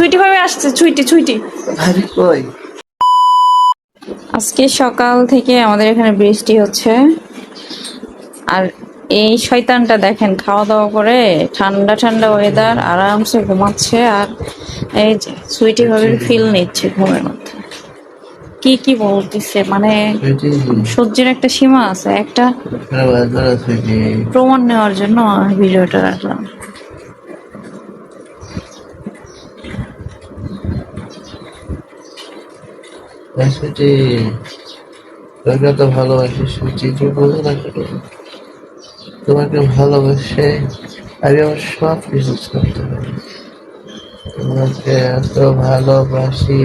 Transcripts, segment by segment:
ছুইটি ভাবে আসছে ছুইটি ছুইটি ভাবি কই? আজকে সকাল থেকে আমাদের এখানে বৃষ্টি হচ্ছে। আর এই শয়তানটা দেখেন খাওয়া দাওয়া করে ঠান্ডা ঠান্ডা ওয়েদার আরামসে ঘুমাচ্ছে আর এই যে সুইটি ভাবে ফিল নিচ্ছে ঘুমের মধ্যে। কি কি বলতেছে? মানে সহ্যের একটা সীমা আছে একটা প্রমাণ নেওয়ার জন্য ভিডিওটা রাখলাম। হ্যাঁ, সুইটি তোকে তো ভালোবাসি বোঝো না কেন? তোমাকে ভালোবাসে আমি আমার সব কিছু করতে পারি তোমাকে এত ভালোবাসি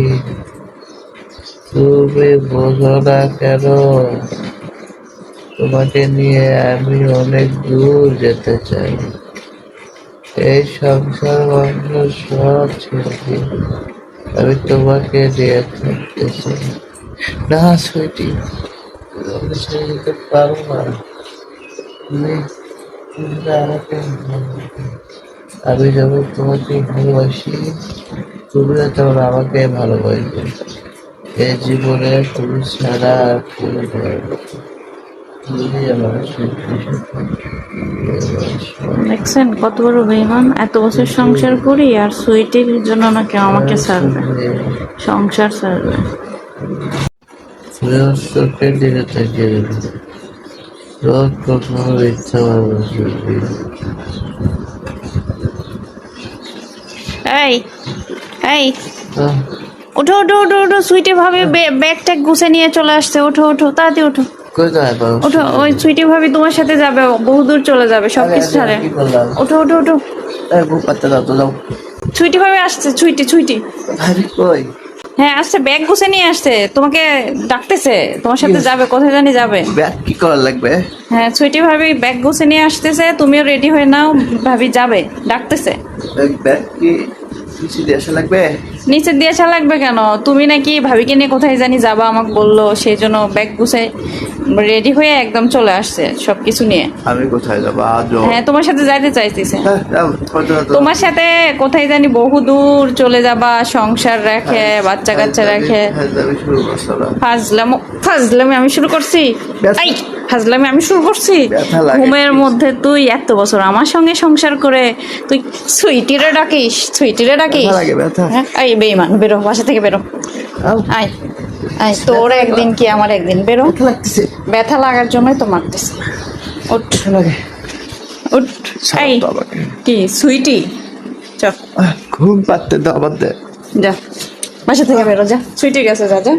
তুমি বোঝো না কেন? তোমাকে নিয়ে আমি অনেক দূর যেতে চাই। এই সংসার বংশ সব ছেড়ে আমি তোমাকে নিয়ে থাকতে চাই না সুইটি আমি ছেড়ে পারব না। তুমি আমাকে আমি যেমন তোমাকে ভালোবাসি, তুমি তেমন আমাকে ভালোবাসবে। এই জীবনে তুমি ছাড়া আর কেউ নেই। তুমি আমার সুইটি দেখছেন কত বড় বেইমান? এত বছর সংসার করি আর সুইটির জন্য নাকি আমাকে ছাড়বে। সংসার ছাড়বে। চোখের এই এই সুইটি ভাবে ব্যাগ ট্যাগ গুছে নিয়ে চলে আসছে। ওঠো ওঠো তাড়াতাড়ি পাবো ওঠো ওই সুইটি ভাবি তোমার সাথে যাবে বহু দূর চলে যাবে সব কিছু ছাড়ে। ওঠো ওঠো ওঠো। পাত্তা দাও তো দাও সুইটি ভাবে আসছে সুইটি সুইটি। ভাবি কই? হ্যাঁ আসছে ব্যাগ গুছে নিয়ে আসছে তোমাকে ডাকতেছে তোমার সাথে যাবে কোথায় জানি যাবে। ব্যাগ কি করার লাগবে? হ্যাঁ সুইটি ভাবি ব্যাগ গুছে নিয়ে আসতেছে তুমিও রেডি হয়ে নাও ভাবি যাবে ডাকতেছে। ব্যাগ ব্যাগ কি কিছু দিয়ে আসা লাগবে? নিচে দিয়ে আসা লাগবে কেন? তুমি নাকি ভাবিকে নিয়ে কোথায় জানি যাবা আমাকে বলল সেই জন্য ব্যাগ গুছে রেডি হয়ে একদম চলে আসছে সব কিছু নিয়ে। আমি কোথায় যাব? হ্যাঁ তোমার সাথে যাইতে চাইতেছে। হ্যাঁ। তোমার সাথে কোথায় জানি বহু দূর চলে যাবা সংসার রাখে বাচ্চা কাচ্চা রাখে। হ্যাঁ, আমি শুরু করছ না। ফাজলাম ফাজলামি আমি শুরু করছি? এই ফাজলামি আমি শুরু করছি? ঘুমের মধ্যে তুই এত বছর আমার সঙ্গে সংসার করে তুই সুইটিরে ডাকিস সুইটিরে ডাকিস। হ্যাঁ এই বেইমান বেরো বাসা থেকে বেরো। আয় আয় তোর একদিন কি আমার একদিন? বেরো। ব্যথা লাগতেছে। ব্যথা লাগার জন্যই তো মারতেছে। উঠ। লাগে। উঠ। এই কি সুইটি? চ। ঘুম পাচ্ছে দাও আবার দে। যা বাসা থেকে বেরো যা। সুইটি গেছে যা যা।